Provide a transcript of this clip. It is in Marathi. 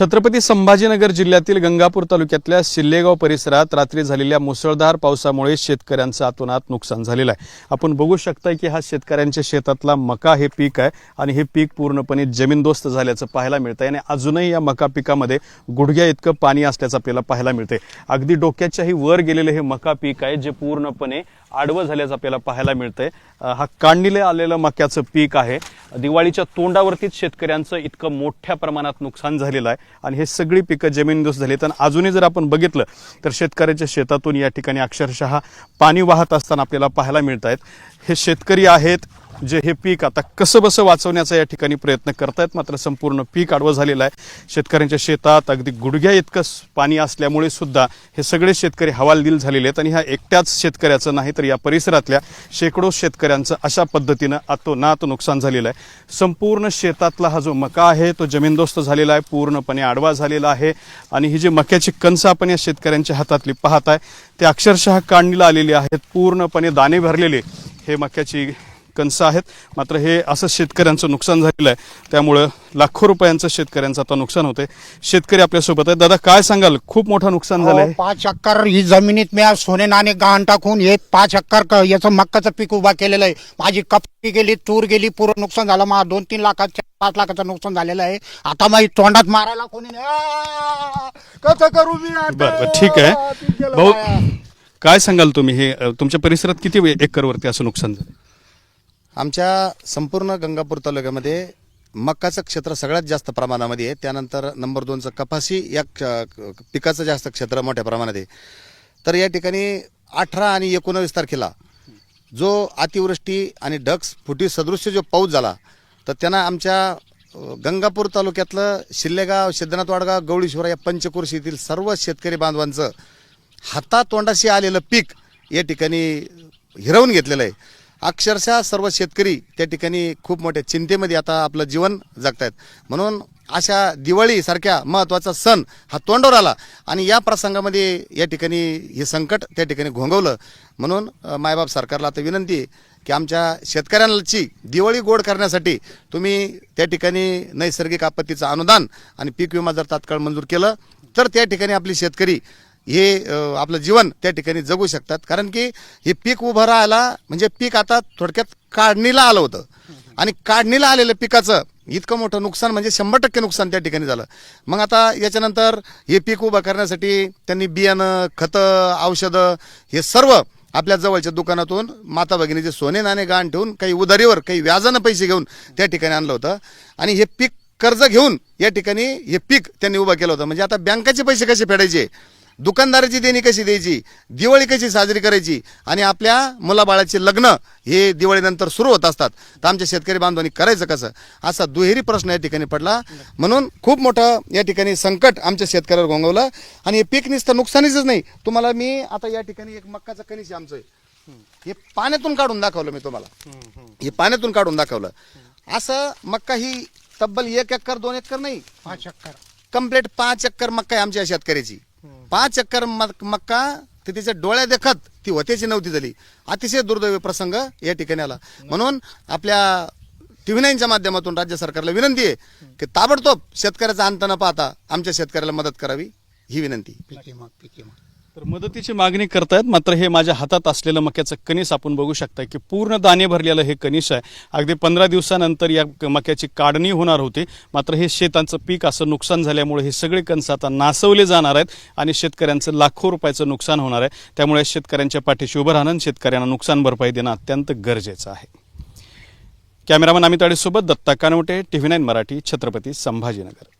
छत्रपती संभाजीनगर जिल्ह्यातील गंगापूर तालुक्यातल्या शिल्लेगाव परिसरात रात्री झालेल्या मुसळधार पावसामुळे शेतकऱ्यांचं अतोनात नुकसान झालेलं आहे. आपण बघू शकता की हा शेतकऱ्यांच्या शेतातला मका हे पीक आहे आणि हे पीक पूर्णपणे जमीनदोस्त झाल्याचं पाहायला मिळतं आणि अजूनही या मका पिकामध्ये गुडघ्या इतकं पाणी असल्याचं आपल्याला पाहायला मिळते अगदी डोक्याच्याही वर गेलेलं हे मका पीक आहे जे पूर्णपणे आडवं झाल्याचं आपल्याला पाहायला मिळतंय. हा काढणीला आलेलं मक्याचं पीक आहे. दिवाळीच्या तोंडावरतीच शेतकऱ्यांचं इतकं मोठ्या प्रमाणात नुकसान झालेलं आहे. आणि हे सगळी पिकं जमीनदोस्त झाली. तर अजूनही जर आपण बघितलं तर शेतकऱ्याच्या शेतातून या ठिकाणी अक्षरशः पाणी वाहत असताना आपल्याला पाहायला मिळत आहेत हे शेतकरी आहेत जे हे पीक आता कसं बसं वाचवण्याचा या ठिकाणी प्रयत्न करतायत मात्र संपूर्ण पीक आडवं झालेलं आहे. शेतकऱ्यांच्या शेतात अगदी गुडघ्या इतकं पाणी असल्यामुळे सुद्धा हे सगळे शेतकरी हवालदिल झालेले आहेत आणि ह्या एकट्याच शेतकऱ्याचं नाही तर या परिसरातल्या शेकडो शेतकऱ्यांचं अशा पद्धतीनं आतोनात नुकसान झालेलं आहे. संपूर्ण शेतातला हा जो मका आहे तो जमीनदोस्त झालेला आहे पूर्णपणे आडवा झालेला आहे आणि ही जी मक्याची कणसं आपण या शेतकऱ्यांच्या हातातली पाहत आहे ते अक्षरशः काढणीला आलेली आहेत. पूर्णपणे दाणे भरलेले हे मक्याची कणसं आहेत. मात्र हे असं शेतकऱ्यांचं नुकसान झालेलं आहे. त्यामुळं लाखो रुपयांचं शेतकऱ्यांचं आता नुकसान होतंय. शेतकरी आपल्यासोबत आहेत. दादा काय सांगाल? खूप मोठं नुकसान झालंय. पाच एकर ही जमिनीत मी आज सोने नाणे गहाण टाकून हे पाच क- याचं मक्काचं पीक उभा केलेलं आहे. माझी कपी गेली तूर गेली पूर्ण नुकसान झालं. मला दोन तीन लाखाचं पाच लाखाचं नुकसान झालेलं आहे. आता माझी तोंडात मारायला कोणी नाही. आ, कसं करू मी आता? बरं बरं ठीक आहे. गेलं भाऊ. काय सांगाल तुम्ही? हे अ, तुमच्या परिसरात किती एकरवरती असं नुकसान झालं आमच्या संपूर्ण गंगापूर तालुक्यामध्ये मक्काचं क्षेत्र सगळ्यात जास्त प्रमाणामध्ये आहे. त्यानंतर नंबर दोनचं कपासी या क्ष- पिकाचं जास्त क्षेत्र मोठ्या प्रमाणात आहे. तर या ठिकाणी अठरा आणि एकोणावीस तारखेला जो अतिवृष्टी आणि ढग फुटी सदृश्य जो पाऊस झाला तर त्यांना आमच्या गंगापूर तालुक्यातलं शिल्लेगाव सिद्धनाथ वाडगाव गवळीश्वर या पंचकुर्शी येथील सर्व शेतकरी बांधवांचं हातातोंडाशी आलेलं पीक या ठिकाणी हिरवून घेतलेलं आहे. अक्षरशः सर्व शेतकरी त्या ठिकाणी खूप मोठ्या चिंतेमध्ये आता आपलं जीवन जगतायत. म्हणून अशा दिवाळीसारख्या महत्त्वाचा सण हा तोंडावर आला आणि या प्रसंगामध्ये या ठिकाणी हे संकट त्या ठिकाणी घोंगवलं म्हणून मायबाप सरकारला आता विनंती आहे की आमच्या शेतकऱ्यांची दिवाळी गोड करण्यासाठी तुम्ही त्या ठिकाणी नैसर्गिक आपत्तीचं अनुदान आणि पीक विमा जर तात्काळ मंजूर केलं तर त्या ठिकाणी आपली शेतकरी हे आपलं जीवन त्या ठिकाणी जगू शकतात. कारण की हे पीक उभं राहायला म्हणजे पीक आता थोडक्यात काढणीला आलं होतं. आणि काढणीला आलेलं पिकाचं इतकं मोठं नुकसान म्हणजे शंभर टक्के नुकसान त्या ठिकाणी झालं. मग आता याच्यानंतर हे पीक उभं करण्यासाठी त्यांनी बियाणं खतं औषधं हे सर्व आपल्या जवळच्या दुकानातून माता भगिनीचे सोने नाणे गहाण ठेवून काही उधारीवर काही व्याजानं पैसे घेऊन त्या ठिकाणी आणलं होतं. आणि हे पीक कर्ज घेऊन या ठिकाणी हे पीक त्यांनी उभं केलं होतं. म्हणजे आता बँकाचे पैसे कसे फेडायचे? दुकानदाराची देणी कशी द्यायची? दिवाळी कशी साजरी करायची? आणि आपल्या मुलाबाळाचे लग्न हे दिवाळीनंतर सुरू होत असतात. तर आमच्या शेतकरी बांधवांनी करायचं कसं? असा दुहेरी प्रश्न या ठिकाणी पडला. म्हणून खूप मोठं या ठिकाणी संकट आमच्या शेतकऱ्यावर घोंगवलं आणि हे पीक नुसतं नुकसानीच नाही. तुम्हाला मी आता या ठिकाणी एक मक्काचं कणीस आहे आमचं हे पाण्यातून काढून दाखवलं मी तुम्हाला. हे पाण्यातून काढून दाखवलं. असं मक्का ही तब्बल एक एकर दोन एकर नाही. पाच एकर. कंप्लीट पाच एकर मक्का आहे आमच्या शेतकऱ्याची. पाच एकर मक्का ते तिच्या डोळ्या देखत ती होतेची नव्हती झाली. अतिशय दुर्दैवी प्रसंग या ठिकाणी आला. म्हणून आपल्या टीव्ही नाईनच्या माध्यमातून राज्य सरकारला विनंती आहे की ताबडतोब शेतकऱ्याचा अंत न पाहता आमच्या शेतकऱ्याला मदत करावी ही विनंती. पिके मग पिके मग तर मदतीची मागणी करतायत मात्र हे माझ्या हातात असलेलं मक्याचं कणीस आपण बघू शकता की पूर्ण दाणे भरलेलं हे कणीस आहे. अगदी पंधरा दिवसानंतर या क- मक्याची काढणी होणार होती मात्र हे शेतांचं पीक असं नुकसान झाल्यामुळे हे सगळे कणस आता नासवले जाणार आहेत आणि शेतकऱ्यांचं लाखो रुपयाचं नुकसान होणार आहे. त्यामुळे शेतकऱ्यांच्या पाठीशी उभं राहणं शेतकऱ्यांना नुकसान भरपाई देणं अत्यंत गरजेचं आहे. कॅमेरामन अमित आडेसोबत दत्ता कानवटे टीव्ही नाईन मराठी छत्रपती संभाजीनगर.